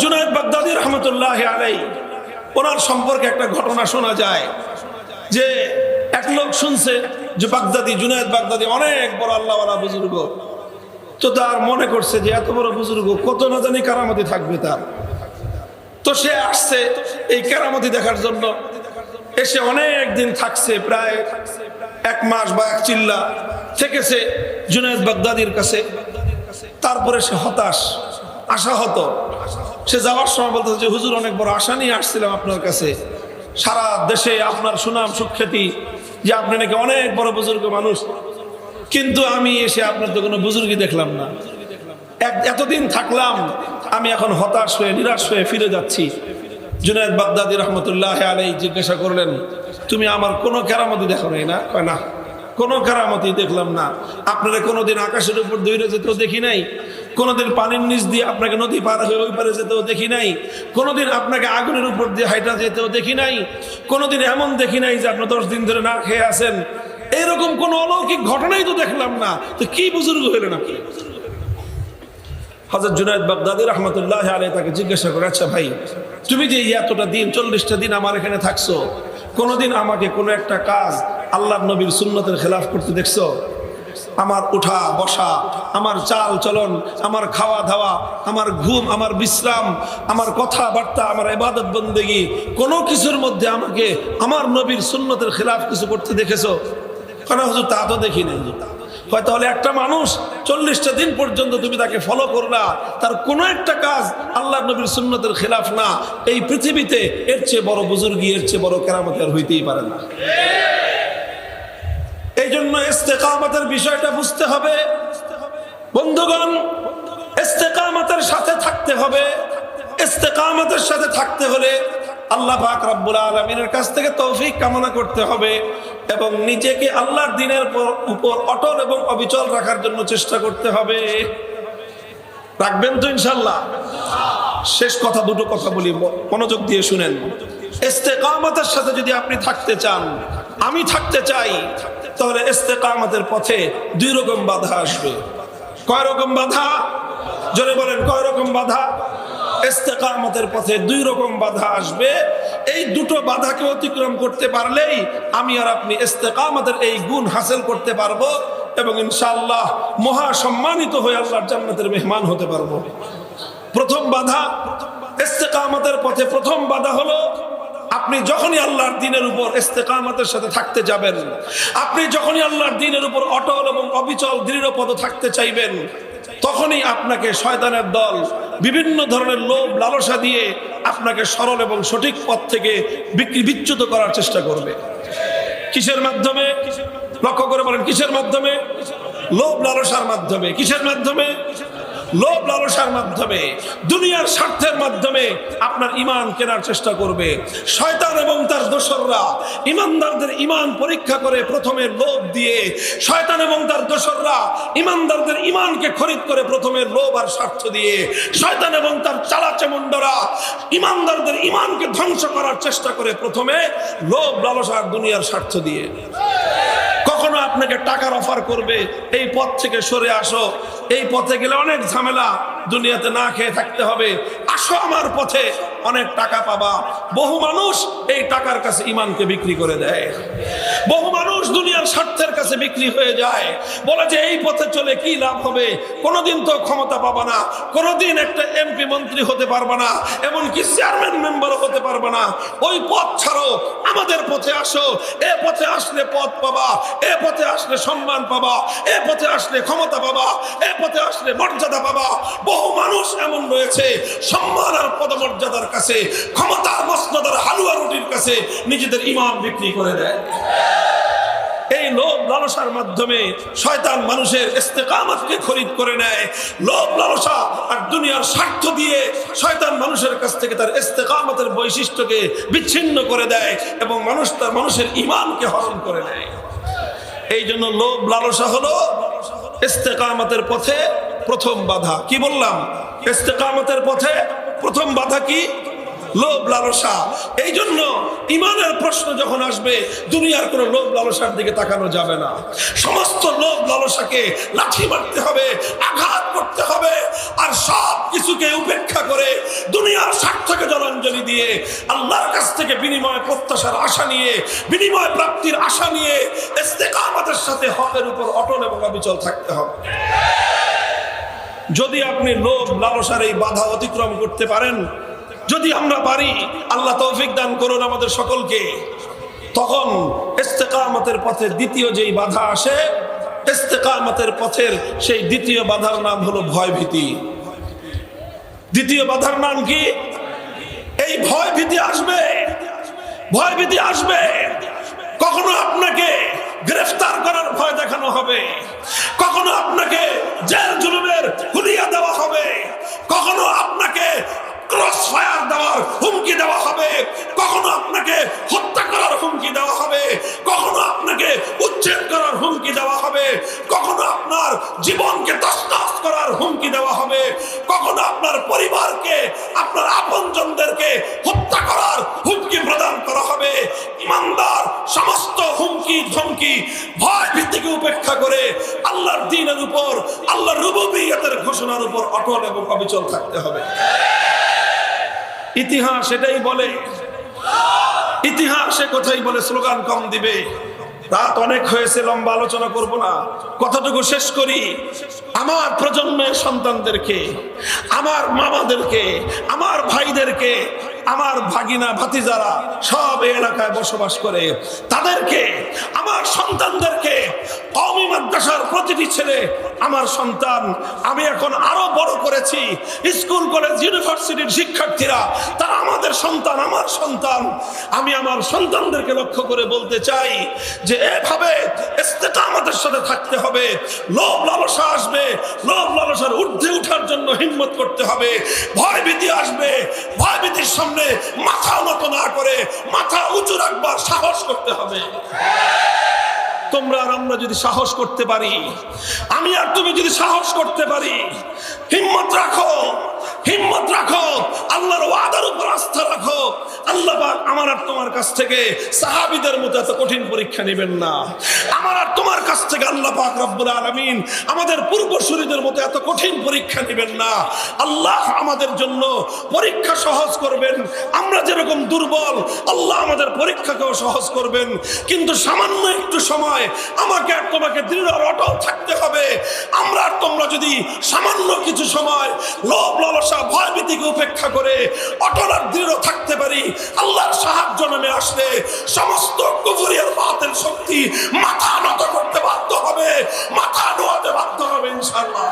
জুনায়দ বাগদাদি রহমতুল্লাহ আলাই ওনার সম্পর্কে একটা ঘটনা শোনা যায়, যে এক লোক শুনছে যে বাগদাদি, জুনায়দ বাগদাদি অনেক বড় আল্লাহওয়ালা বুজুর্গ। তো তার মনে করছে যে এত বড় বুজুর্গ, কত না জানি কারামতি থাকবে তার। তো সে আসছে এই কেরামতি দেখার জন্য। এসে অনেক দিন থাকছে, প্রায় এক মাস বা এক চিল্লা থেকেছে জুনায়দ বাগদাদির কাছে। তারপরে সে হতাশ, আশাহত। সে যাওয়ার সময় বলতে যে, হুজুর, অনেক বড় আশা নিয়ে আসছিলাম আপনার কাছে। সারা দেশে আপনার সুনাম, সুখ্যাতি, যে আপনি নাকি অনেক বড় বুজুর্গ মানুষ। কিন্তু আমি এসে আপনার তো কোনো বুজুর্গি দেখলাম না। এতদিন থাকলাম, আমি এখন হতাশ হয়ে, নিরাশ হয়ে ফিরে যাচ্ছি। জুনায়দ বাগদাদি রহমতুল্লাহ আলাই জিজ্ঞাসা করলেন, তুমি আমার কোনো কেরামতি দেখো নাই না? কয়, না, কোনো কেরামতি দেখলাম না। আপনারা কোনোদিন আকাশের উপর দৌড়ে যেতেও দেখি নাই। কোনোদিন পানির নিচ দিয়ে আপনাকে নদী পার হয়ে ওই পারে যেতেও দেখি নাই। কোনোদিন আপনাকে আগুনের উপর দিয়ে হাইটা যেতেও দেখি নাই। কোনোদিন এমন দেখি নাই যে আপনি দশ দিন ধরে না খেয়ে আছেন। এরকম কোন অলৌকিক ঘটনাই তো দেখলাম না। তো কি বুজুর্গ হইলেন আপনি? হাজার জুনায়দ বাগদাদি রহমতুল্লাহ আলাই তাকে জিজ্ঞাসা করে আচ্ছা ভাই, তুমি যে এতটা দিন, চল্লিশটা দিন আমার এখানে থাকছো, কোনোদিন আমাকে কোনো একটা কাজ আল্লাহ নবীর সুন্নতের খেলাফ করতে দেখছ? আমার উঠা, বসা, আমার চাল চলন, আমার খাওয়া দাওয়া, আমার ঘুম, আমার বিশ্রাম, আমার কথাবার্তা, আমার এবাদত বন্দেগি, কোনো কিছুর মধ্যে আমাকে, আমার নবীর সুন্নতের খেলাফ কিছু করতে দেখেছ? কেন হুজুর, তা তো দেখি নাই। হয় তাহলে একটা মানুষ চল্লিশটা দিন পর্যন্ত তুমি তাকে ফলো করলা তার কোনো একটা কাজ আল্লাহ নবীর সুন্নতের খেলাফ না, এই পৃথিবীতে এর চেয়ে বড় বুজুর্গি, এর চেয়ে বড় কেরামতি আর হইতেই পারে না। জন্য ইস্তেকামতের বিষয়টা বুঝতে হবে। বন্ধুগণ, ইস্তেকামতের সাথে থাকতে হবে। ইস্তেকামতের সাথে থাকতে হলে আল্লাহ পাক রব্বুল আলমিনের কাছ থেকে তৌফিক কামনা করতে হবে এবং নিজেকে আল্লাহর দিনের উপর অটল এবং অবিচল রাখার জন্য চেষ্টা করতে হবে। রাখবেন তো ইনশাল্লাহ শেষ কথা, দুটো কথা বলি মনোযোগ দিয়ে শুনেন। ইস্তেকামতের সাথে যদি আপনি থাকতে চান, আমি থাকতে চাই। তাহলে ইস্তেকামতের পথে দুই রকম বাধা আসবে। কয় রকম বাধা? জোরে বলেন, কয় রকম বাধা? ইস্তেকামতের পথে দুই রকম বাধা আসবে। এই দুটো বাধাকে অতিক্রম করতে পারলেই আমি আর আপনি ইস্তেকামতের এই গুণ হাসিল করতে পারব এবং ইনশাআল্লাহ মহা সম্মানিত হয়ে আল্লাহর জান্নাতের মেহমান হতে পারব। প্রথম বাধা, ইস্তেকামতের পথে প্রথম বাধা হলো আপনি যখনই আল্লাহর দিনের উপর ইস্তেকামতের সাথে থাকতে যাবেন, আপনি যখনই আল্লাহর দিনের উপর অটল এবং অবিচল, দৃঢ় পদ থাকতে চাইবেন, তখনই আপনাকে শয়তানের দল বিভিন্ন ধরনের লোভ, লালসা দিয়ে আপনাকে সরল এবং সঠিক পথ থেকে বিক্রি বিচ্যুত করার চেষ্টা করবে। কিসের মাধ্যমে? লক্ষ্য করে বলেন, কিসের মাধ্যমে? লোভ, লালসার মাধ্যমে। কিসের মাধ্যমে? লোভ লালসার মাধ্যমে, দুনিয়ার স্বার্থের মাধ্যমে আপনার ইমান কেনার চেষ্টা করবে। শয়তান এবং তার দোসররা ইমানদারদের ইমান পরীক্ষা করে প্রথমে লোভ দিয়ে, শয়তান এবং তার দোসররা ইমানদারদের ইমানকে খরিদ করে প্রথমে লোভ আর স্বার্থ দিয়ে, শয়তান এবং তার চালাচেমুন্ডরা ইমানদারদের ইমানকে ধ্বংস করার চেষ্টা করে প্রথমে লোভ লালসার দুনিয়ার স্বার্থ দিয়ে। কখনো আপনাকে টাকার অফার করবে, এই পথ থেকে সরে আসো। এই পথে গেলে অনেক ঝামেলা, দুনিয়াতে না খেয়ে থাকতে হবে। আসো আমার পথে, অনেক টাকা পাবা। বহু মানুষ এই টাকার কাছে ইমানকে বিক্রি করে দেয়। দুনিয়ার স্বার্থের কাছে বিক্রি হয়ে যায়। বলে যে, এই পথে চলে কি লাভ হবে? কোনোদিন তো ক্ষমতা পাবা না। কোনোদিন একটা এমপি মন্ত্রী হতে পারবা না। এমনকি চেয়ারম্যান মেম্বারও হতে পারবা না। ওই পথ ছাড়ো। আমাদের পথে আসো। এ পথে আসলে পথ পাবা। এ পথে আসলে সম্মান পাবা। এ পথে আসলে ক্ষমতা পাবা। এ পথে আসলে মর্যাদা পাবা। বহু মানুষ এমন রয়েছে। সম্মান আর পদমর্যাদার কাছে, ক্ষমতা মসনদার হালুয়া রুটির কাছে নিজেদের ইমাম বিক্রি করে দেয়। লোভ লালসার মাধ্যমে শয়তান মানুষের ইস্তেকামতকে খরিদ করে নেয়। লোভ, লালসা আর দুনিয়ার স্বার্থ দিয়ে শয়তান মানুষের কাছ থেকে তার ইস্তেকামতের বৈশিষ্ট্যকে বিচ্ছিন্ন করে দেয় এবং মানুষ তার মানুষের ইমানকে হরণ করে নেয়। এই জন্য লোভ, লালসা হলো ইস্তেকামতের পথে প্রথম বাধা। কি বললাম? ইস্তেকামতের পথে প্রথম বাধা কি? লোভ লালসা। এই জন্য ইমানের প্রশ্ন যখন আসবে, দুনিয়ার কোনো লোভ লালসার দিকে তাকানো যাবে না। সমস্ত লোভ লালসাকে লাঠি মারতে হবে, আঘাত করতে হবে, আর সব কিছুকে উপেক্ষা করে দুনিয়ার স্বার্থকে জলাঞ্জলি দিয়ে আল্লাহর কাছ থেকে বিনিময় প্রত্যাশার আশা নিয়ে, বিনিময় প্রাপ্তির আশা নিয়ে ইস্তেকামতের সাথে হকের উপর অটল এবং অবিচল থাকতে হবে। যদি আপনি লোভ লালসার এই বাধা অতিক্রম করতে পারেন যদি আমরা পারি, আল্লাহ তৌফিক দান করুন আমাদের সকলকে। তখন ইস্তেকামতের পথে দ্বিতীয় যেই বাধা আসে, ইস্তেকামতের পথের সেই দ্বিতীয় বাধার নাম হলো ভয়ভীতি। দ্বিতীয় বাধার নাম কি? এই ভয় ভীতি আসবে ভয় ভীতি আসবে। কখনো আপনাকে গ্রেফতার করার ভয় দেখানো হবে। কখনো আপনাকে জেল জুলুমের হুলিয়া দেওয়া হবে। কখনো আপনাকে ক্রস ফায়ার দেওয়ার হুমকি দেওয়া হবে। কখনো আপনাকে হত্যা করার হুমকি দেওয়া হবে। কখনো আপনাকে উচ্ছেদ করার হুমকি দেওয়া হবে। কখনো আপনার জীবনকে তসনস করার হুমকি দেওয়া হবে। কখনো আপনার পরিবারকে, আপনার আপনজনদেরকে হত্যা করার হুমকি প্রদান করা হবে। ইমানদার, সমস্ত হুমকি, ধমকি ভয় ভিত্তিকে উপেক্ষা করে আল্লাহর দিনের উপর, আল্লাহর রুবুবিয়তের ঘোষণার উপর অটল এবং অবিচল থাকতে হবে। ইতিহাস এটাই বলে। ইতিহাসে কোথায় বলে, স্লোগান কম দিবে। রাত অনেক হয়েছে, লম্বা আলোচনা করব না। কথাটুকু শেষ করি। আমার প্রজন্মের সন্তানদেরকে, আমার মামাদেরকে, আমার ভাইদেরকে আমার ভাগিনা ভাতিজারা সব এলাকায় বসবাস করে। তাদেরকে, আমার সন্তানদেরকে কওমি মাদ্রাসার প্রতিটি ছেলে আমার সন্তান, আমি এখন আরও বড় করেছি। স্কুল, কলেজ, ইউনিভার্সিটির শিক্ষার্থীরা, তারা আমাদের সন্তান, আমার সন্তান। আমি আমার সন্তানদেরকে লক্ষ্য করে বলতে চাই যে এভাবে আমাদের সাথে থাকতে হবে। লোভ লালসা আসবে, লোভ লালসার ঊর্ধ্বে উঠার জন্য হিম্মত করতে হবে। ভয় ভীতি আসবে সামনে মাথা নত না করে মাথা উঁচু রাখবার সাহস করতে হবে। তোমরা আর আমরা যদি সাহস করতে পারি, আমি আর তুমি যদি সাহস করতে পারি, হিম্মত রাখো হিম্মত রাখো, আল্লাহর আল্লাহ আমার আর তোমার কাছ থেকে সাহাবীদের মতো এত কঠিন পরীক্ষা নেবেন না। আমার আর তোমার কাছ থেকে আল্লাহ রব্বুল আলামিন আমাদের পূর্বসূরীদের মতো এত কঠিন পরীক্ষা নেবেন না। আল্লাহ আমাদের জন্য পরীক্ষা সহজ করবেন। আমরা যেরকম দুর্বল, আল্লাহ আমাদের পরীক্ষাকেও সহজ করবেন। কিন্তু সামান্য একটু সময় আমাকে আর তোমাকে দৃঢ় অটল থাকতে হবে। আমরা আর তোমরা যদি সামান্য কিছু সময় লোভ, লালসা ভয় ভীতিকে উপেক্ষা করে অটল আর দৃঢ় থাকতে পারি আল্লাহর সাহায্য নামে আসলে সমস্ত কুফুরিয়ার বাতের শক্তি মাথা নত করতে বাধ্য হবে, মাথা নোয়াতে বাধ্য হবে ইনশাআল্লাহ।